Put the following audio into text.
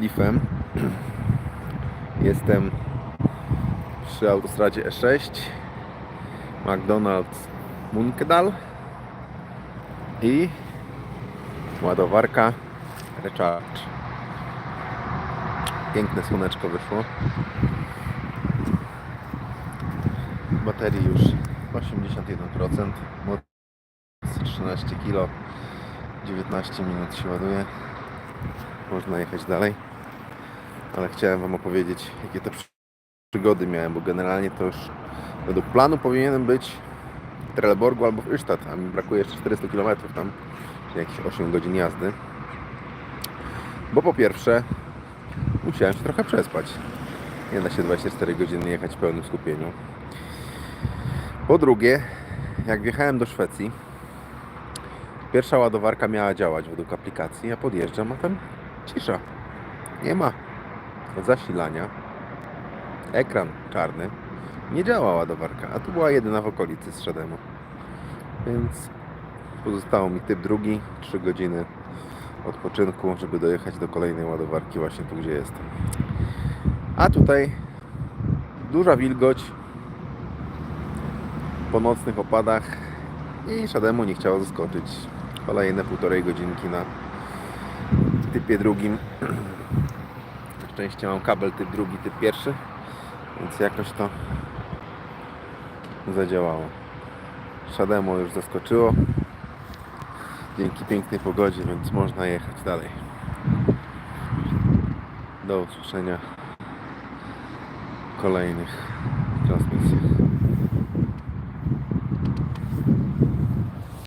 Leafem. Jestem przy autostradzie E6 McDonald's Munkedal i ładowarka Recharge. Piękne słoneczko wyszło. Baterii już 81%. Moc 13 kg. 19 minut się ładuje. Można jechać dalej. Ale chciałem Wam opowiedzieć, jakie przy- przygody miałem, bo generalnie to już według planu powinienem być w Trelleborgu albo w Ystadt, a mi brakuje jeszcze 400 km tam, jakieś 8 godzin jazdy. Bo po pierwsze, musiałem się trochę przespać. Nie da się 24 godziny jechać w pełnym skupieniu. Po drugie, jak wjechałem do Szwecji, pierwsza ładowarka miała działać według aplikacji, ja podjeżdżam, a tam cisza. Nie ma zasilania. Ekran czarny. Nie działa ładowarka, a tu była jedyna w okolicy z Shademu. Więc pozostało mi typ drugi, 3 godziny odpoczynku, żeby dojechać do kolejnej ładowarki właśnie tu, gdzie jestem. A tutaj duża wilgoć po nocnych opadach i Shademu nie chciało zaskoczyć. Kolejne półtorej godzinki na typie drugim. Szczęście mam kabel typ drugi, typ pierwszy, więc jakoś to zadziałało. Shademo już zaskoczyło dzięki pięknej pogodzie, więc można jechać dalej. Do usłyszenia w kolejnych transmisjach.